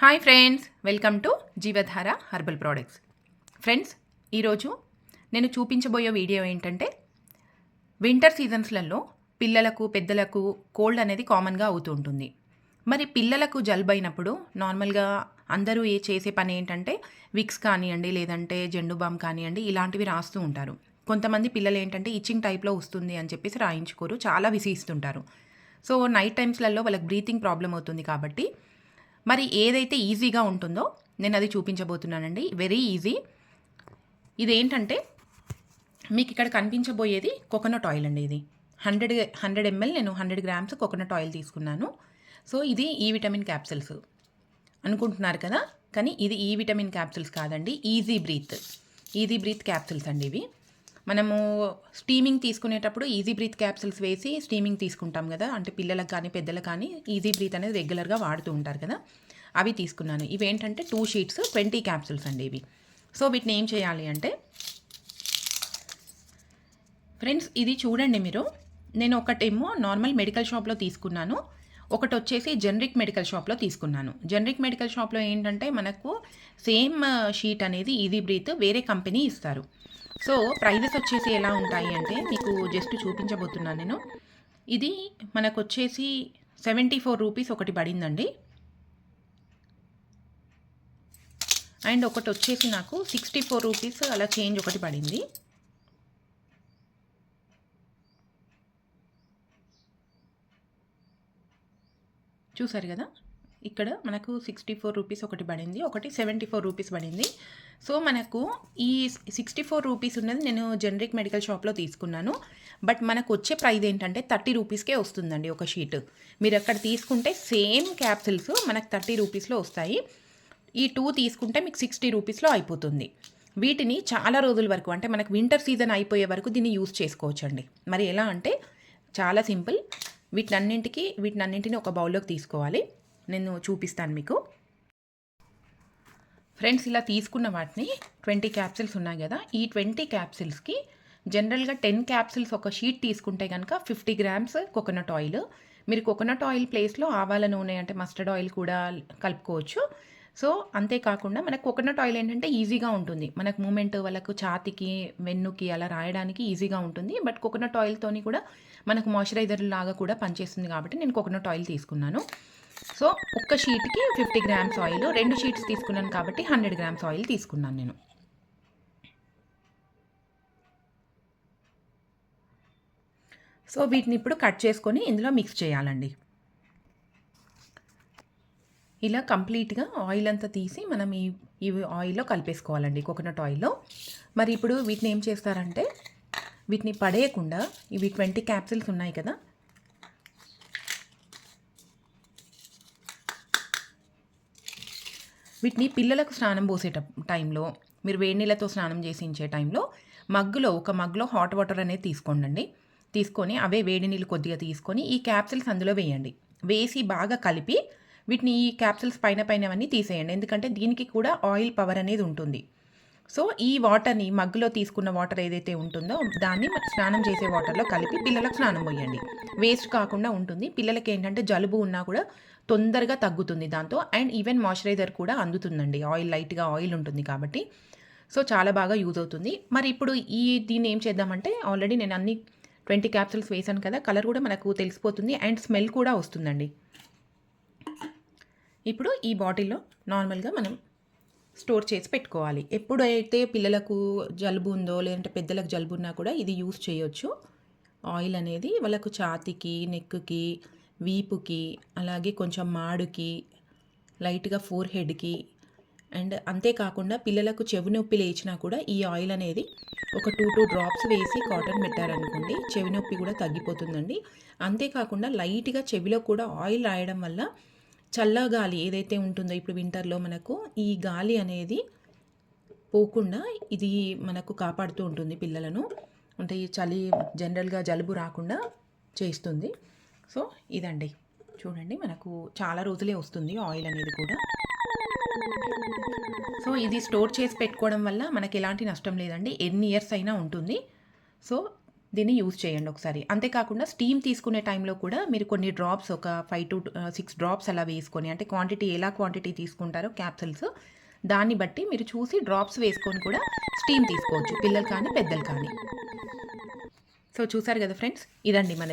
Hi friends welcome to Jeevadhara herbal products. Friends ఈరోజు నేను చూపించబోయే వీడియో ఏంటంటే వింటర్ సీజన్స్లలో పిల్లలకు పెద్దలకు కోల్డ్ అనేది కామన్గా అవుతూ ఉంటుంది. మరి పిల్లలకు జలుబు అయినప్పుడు నార్మల్గా అందరూ ఏ చేసే పని ఏంటంటే విక్స్ కానివ్వండి లేదంటే జెండు బామ్ కానివ్వండి ఇలాంటివి రాస్తూ ఉంటారు. కొంతమంది పిల్లలు ఏంటంటే ఇచ్చింగ్ టైప్లో వస్తుంది అని చెప్పేసి రాయించుకోరు చాలా విసిగిస్తుంటారు. సో నైట్ టైమ్స్లలో వాళ్ళకి బ్రీతింగ్ ప్రాబ్లం అవుతుంది కాబట్టి మరి ఏదైతే ఈజీగా ఉంటుందో నేను అది చూపించబోతున్నానండి. వెరీ ఈజీ ఇదేంటంటే మీకు ఇక్కడ కనిపించబోయేది కోకోనట్ ఆయిల్ అండి ఇది. హండ్రెడ్ హండ్రెడ్ ఎంఎల్ నేను హండ్రెడ్ గ్రామ్స్ కోకోనట్ ఆయిల్ తీసుకున్నాను. సో ఇది ఈ విటమిన్ క్యాప్సిల్స్ అనుకుంటున్నారు కదా? కానీ ఇది ఈ విటమిన్ క్యాప్సిల్స్ కాదండి. Easy breathe easy breathe capsules అండి ఇవి. మనము స్టీమింగ్ తీసుకునేటప్పుడు ఈజీ బ్రీత్ క్యాప్సిల్స్ వేసి స్టీమింగ్ తీసుకుంటాం కదా. అంటే పిల్లలకు కానీ పెద్దలకు కానీ ఈజీ బ్రీత్ అనేది రెగ్యులర్గా వాడుతూ ఉంటారు కదా. అవి తీసుకున్నాను. ఇవి ఏంటంటే టూ షీట్స్ ట్వంటీ క్యాప్సిల్స్ అండి ఇవి. సో వీటిని ఏం చేయాలి అంటే ఫ్రెండ్స్ ఇది చూడండి మీరు. నేను ఒకటేమో నార్మల్ మెడికల్ షాప్లో తీసుకున్నాను. ఒకటి వచ్చేసి జనరిక్ మెడికల్ షాప్లో తీసుకున్నాను. జనరిక్ మెడికల్ షాప్లో ఏంటంటే మనకు సేమ్ షీట్ అనేది ఈజీ బ్రీత్ వేరే కంపెనీ ఇస్తారు. సో ప్రైజెస్ వచ్చేసి ఎలా ఉంటాయి అంటే మీకు జస్ట్ చూపించబోతున్నాను నేను. ఇది మనకు వచ్చేసి సెవెంటీ ఫోర్ రూపీస్ ఒకటి పడిందండి. అండ్ ఒకటి వచ్చేసి నాకు సిక్స్టీ ఫోర్ రూపీస్ అలా చేంజ్ ఒకటి పడింది. చూసారు కదా? ఇక్కడ మనకు సిక్స్టీ ఫోర్ రూపీస్ ఒకటి పడింది ఒకటి సెవెంటీ ఫోర్ రూపీస్ పడింది. సో మనకు ఈ సిక్స్టీ ఫోర్ రూపీస్ ఉన్నది నేను జనరిక్ మెడికల్ షాప్లో తీసుకున్నాను. బట్ మనకు వచ్చే ప్రైస్ ఏంటంటే థర్టీ రూపీస్కే వస్తుందండి ఒక షీట్ మీరు అక్కడ తీసుకుంటే సేమ్ క్యాప్సిల్స్ మనకు థర్టీ రూపీస్లో వస్తాయి. ఈ టూ తీసుకుంటే మీకు సిక్స్టీ రూపీస్లో అయిపోతుంది. వీటిని చాలా రోజుల వరకు అంటే మనకు వింటర్ సీజన్ అయిపోయే వరకు దీన్ని యూస్ చేసుకోవచ్చండి. మరి ఎలా అంటే చాలా సింపుల్. వీటినన్నింటికి వీటినన్నింటిని ఒక బౌల్లోకి తీసుకోవాలి. నేను చూపిస్తాను మీకు. ఫ్రెండ్స్ ఇలా తీసుకున్న వాటిని ట్వంటీ క్యాప్సిల్స్ ఉన్నాయి కదా ఈ ట్వంటీ క్యాప్సిల్స్కి జనరల్గా టెన్ క్యాప్సిల్స్ ఒక షీట్ తీసుకుంటే కనుక ఫిఫ్టీ గ్రామ్స్ కోకోనట్ ఆయిల్ మీరు కోకోనట్ ఆయిల్ ప్లేస్లో ఆవాల నూనె అంటే మస్టర్డ్ ఆయిల్ కూడా కలుపుకోవచ్చు. సో అంతేకాకుండా మనకు కోకోనట్ ఆయిల్ ఏంటంటే ఈజీగా ఉంటుంది. మనకు మూమెంట్ వాళ్ళకు ఛాతికి వెన్నుకి అలా రాయడానికి ఈజీగా ఉంటుంది. బట్ కోకోనట్ ఆయిల్తోని కూడా మనకు మాయిశ్చరైజర్ లాగా కూడా పనిచేస్తుంది కాబట్టి నేను కోకోనట్ ఆయిల్ తీసుకున్నాను. సో ఒక్క షీట్కి ఫిఫ్టీ గ్రామ్స్ ఆయిల్ రెండు షీట్స్ తీసుకున్నాను కాబట్టి హండ్రెడ్ గ్రామ్స్ ఆయిల్ తీసుకున్నాను నేను. సో వీటిని ఇప్పుడు కట్ చేసుకొని ఇందులో మిక్స్ చేయాలండి. ఇలా కంప్లీట్గా ఆయిల్ అంతా తీసి మనం ఈ ఈ ఆయిల్లో కలిపేసుకోవాలండి కోకోనట్ ఆయిల్లో. మరి ఇప్పుడు వీటిని ఏం చేస్తారంటే వీటిని పడేయకుండా ఇవి ట్వంటీ క్యాప్సిల్స్ ఉన్నాయి కదా వీటిని పిల్లలకు స్నానం పోసే టైంలో మీరు వేడి నీళ్ళతో స్నానం చేసించే టైంలో మగ్గులో ఒక మగ్గులో హాట్ వాటర్ అనేది తీసుకోండి తీసుకొని అవే వేడి నీళ్ళు కొద్దిగా తీసుకొని ఈ క్యాప్సిల్స్ అందులో వేయండి. వేసి బాగా కలిపి వీటిని ఈ క్యాప్సిల్స్ పైన పైనవన్నీ తీసేయండి. ఎందుకంటే దీనికి కూడా ఆయిల్ పవర్ అనేది ఉంటుంది. సో ఈ వాటర్ని మగ్గులో తీసుకున్న వాటర్ ఏదైతే ఉంటుందో దాన్ని స్నానం చేసే వాటర్లో కలిపి పిల్లలకు స్నానం పోయండి. వేస్ట్ కాకుండా ఉంటుంది. పిల్లలకి ఏంటంటే జలుబు ఉన్నా కూడా తొందరగా తగ్గుతుంది దాంతో. అండ్ ఈవెన్ మాయిశ్చరైజర్ కూడా అందుతుందండి. ఆయిల్ లైట్గా ఆయిల్ ఉంటుంది కాబట్టి. సో చాలా బాగా యూజ్ అవుతుంది. మరి ఇప్పుడు ఈ దీన్ని ఏం చేద్దామంటే ఆల్రెడీ నేను అన్ని ట్వంటీ క్యాప్సిల్స్ వేసాను కదా కలర్ కూడా మనకు తెలిసిపోతుంది అండ్ స్మెల్ కూడా వస్తుందండి. ఇప్పుడు ఈ బాటిల్లో నార్మల్గా మనం స్టోర్ చేసి పెట్టుకోవాలి. ఎప్పుడైతే పిల్లలకు జలుబు ఉందో లేదంటే పెద్దలకు జలుబు ఉన్నా కూడా ఇది యూస్ చేయొచ్చు. ఆయిల్ అనేది వాళ్ళకు ఛాతికి నెక్కి వీపుకి అలాగే కొంచెం మాడుకి లైట్గా ఫోర్ హెడ్కి అండ్ అంతేకాకుండా పిల్లలకు చెవి నొప్పి లేచినా కూడా ఈ ఆయిల్ అనేది ఒక టూ టూ డ్రాప్స్ వేసి కాటన్ పెట్టారనుకోండి చెవి నొప్పి కూడా తగ్గిపోతుందండి. అంతేకాకుండా లైట్గా చెవిలో కూడా ఆయిల్ రాయడం వల్ల చల్ల గాలి ఏదైతే ఉంటుందో ఇప్పుడు వింటర్లో మనకు ఈ గాలి అనేది పోకుండా ఇది మనకు కాపాడుతూ ఉంటుంది పిల్లలను. అంటే ఈ చలి జనరల్గా జలుబు రాకుండా చేస్తుంది. సో ఇదండి. చూడండి మనకు చాలా రోజులే వస్తుంది ఆయిల్ అనేది కూడా. సో ఇది స్టోర్ చేసి పెట్టుకోవడం వల్ల మనకి ఎలాంటి నష్టం లేదండి. ఎన్ని ఇయర్స్ అయినా ఉంటుంది. సో దీన్ని యూజ్ చేయండి ఒకసారి. అంతేకాకుండా స్టీమ్ తీసుకునే టైంలో కూడా మీరు కొన్ని డ్రాప్స్ ఒక ఫైవ్ టు సిక్స్ డ్రాప్స్ అలా వేసుకొని అంటే క్వాంటిటీ ఎలా క్వాంటిటీ తీసుకుంటారో క్యాప్సిల్స్ దాన్ని బట్టి మీరు చూసి డ్రాప్స్ వేసుకొని కూడా స్టీమ్ తీసుకోవచ్చు. పిల్లలు కానీ పెద్దలు కానీ. సో చూసారు కదా ఫ్రెండ్స్? ఇదండి మన